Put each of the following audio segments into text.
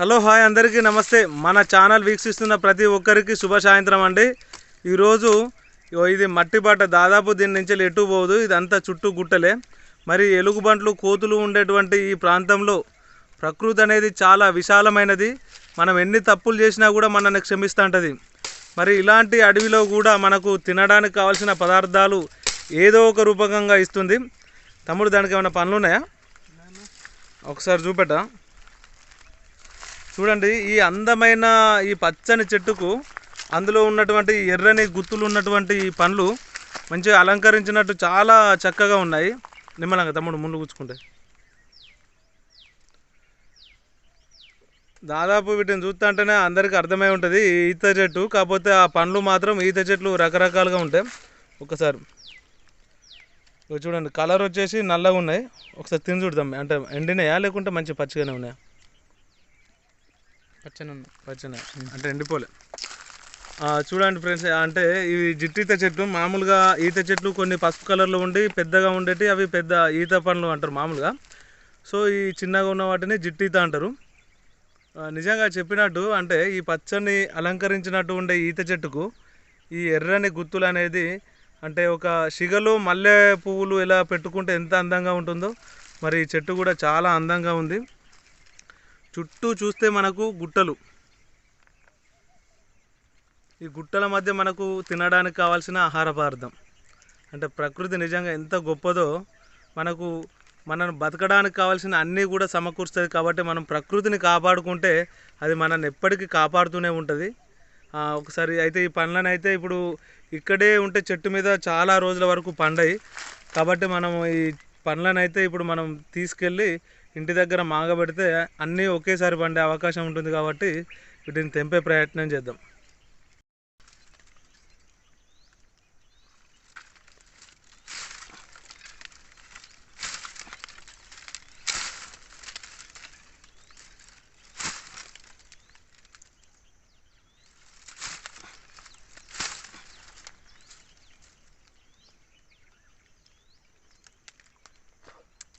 Hello hi అందరికీ నమస్తే. మన ఛానల్ వీక్షిస్తున్న ప్రతి ఒక్కరికి శుభ సాయంత్రం అండి. ఈరోజు ఇది మట్టి బాట దాదాపు దీని నుంచి ఎటు పోదు ఇదంతా చుట్టూ గుట్టలే. మరి ఎలుగుబంట్లు కోతులు ఉండేటువంటి ఈ ప్రాంతంలో ప్రకృతి అనేది చాలా విశాలమైనది. మనం ఎన్ని తప్పులు చేసినా కూడా మనల్ని క్షమిస్తూ ఉంటుంది మరి ఇలాంటి అడవిలో కూడా మనకు తినడానికి కావాల్సిన పదార్థాలు ఏదో ఒక రూపకంగా ఇస్తుంది. తమ్ముడు దానికి ఏమైనా పనులు ఉన్నాయా ఒకసారి చూపెట్టా. చూడండి ఈ అందమైన ఈ పచ్చని చెట్టుకు అందులో ఉన్నటువంటి ఎర్రని గుత్తులు ఉన్నటువంటి ఈ పండ్లు మంచిగా అలంకరించినట్టు చాలా చక్కగా ఉన్నాయి. నిమ్మలంగా తమ్ముడు ముందు కూర్చుకుంటే. దాదాపు వీటిని చూస్తుంటేనే అందరికీ అర్థమై ఉంటుంది ఈత చెట్టు. కాకపోతే ఆ పండ్లు మాత్రం ఈత చెట్లు రకరకాలుగా ఉంటాయి. ఒకసారి చూడండి కలర్ వచ్చేసి నల్లగా ఉన్నాయి. ఒకసారి తిని చూడదాం అంటే ఎండినాయా లేకుంటే మంచి పచ్చిగానే ఉన్నాయా? పచ్చని. ఉంది పచ్చనే అంటే ఎండిపోలే. చూడండి ఫ్రెండ్స్ అంటే ఇవి జిట్టీత చెట్లు మామూలుగా ఈత చెట్లు కొన్ని పసుపు కలర్లో ఉండి పెద్దగా ఉండేటి అవి పెద్ద ఈత పండ్లు అంటారు మామూలుగా. సో ఈ చిన్నగా ఉన్న వాటిని జిట్టీత అంటారు. నిజంగా చెప్పినట్టు అంటే ఈ పచ్చని అలంకరించినట్టు ఉండే ఈత చెట్టుకు ఈ ఎర్రని గుత్తులు అనేది అంటే ఒక సిగలో మల్లె పువ్వులు ఎలా పెట్టుకుంటే ఎంత అందంగా ఉంటుందో మరి ఈ చెట్టు కూడా చాలా అందంగా ఉంది. చుట్టూ చూస్తే మనకు గుట్టలు. ఈ గుట్టల మధ్య మనకు తినడానికి కావాల్సిన ఆహార పదార్థం. అంటే ప్రకృతి నిజంగా ఎంత గొప్పదో మనకు మనను బతకడానికి కావాల్సిన అన్నీ కూడా సమకూరుస్తుంది కాబట్టి మనం ప్రకృతిని కాపాడుకుంటే అది మనల్ని ఎప్పటికీ కాపాడుతూనే ఉంటుంది. ఒకసారి అయితే ఈ పండ్లను అయితే ఇప్పుడు ఇక్కడే ఉంటే చెట్టు మీద చాలా రోజుల వరకు పండాయి. కాబట్టి మనం ఈ పండ్లను అయితే ఇప్పుడు మనం తీసుకెళ్ళి ఇంటి దగ్గర మాగబెడితే అన్నీ ఒకేసారి పండే అవకాశం ఉంటుంది కాబట్టి వీటిని తెంపే ప్రయత్నం చేద్దాం.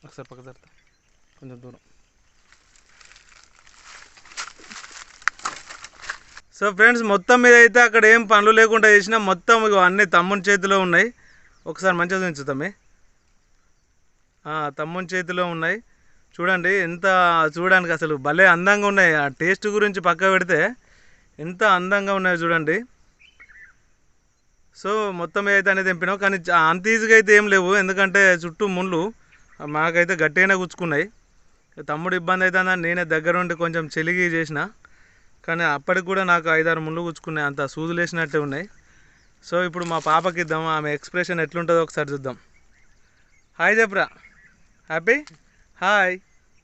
ఒకసారి పక్క జరుపుతా. కొంచెం దూరం. సో ఫ్రెండ్స్ మొత్తం మీద అయితే అక్కడ ఏం పనులు లేకుండా చేసినా మొత్తం అన్నీ అన్ని తమ్ముని చేతిలో ఉన్నాయి. ఒకసారి మంచిగా చూపించుతామే. తమ్ముని చేతిలో ఉన్నాయి. చూడండి ఎంత చూడడానికి అసలు భలే అందంగా ఉన్నాయి. ఆ టేస్ట్ గురించి పక్క పెడితే ఎంత అందంగా ఉన్నాయి చూడండి. సో మొత్తం ఏదైతే అయితే అనేది తెంపినాం. కానీ అంత ఈజీగా అయితే ఏం లేవు. ఎందుకంటే చుట్టూ ముళ్ళు మాకైతే గట్టిగానే గుచ్చుకున్నాయి. తమ్ముడు ఇబ్బంది అవుతుందని నేనే దగ్గర ఉండి కొంచెం చెలిగి చేసిన. కానీ అప్పటికి కూడా నాకు ఐదారు ముళ్ళు గుచ్చుకున్నాయి. అంత సూదులు వేసినట్టే ఉన్నాయి. సో ఇప్పుడు మా పాపకి ఇద్దాం. ఆమె ఎక్స్ప్రెషన్ ఎట్లుంటుందో ఒకసారి చూద్దాం. హాయ్ చెప్పరా హ్యాపీ? హాయ్.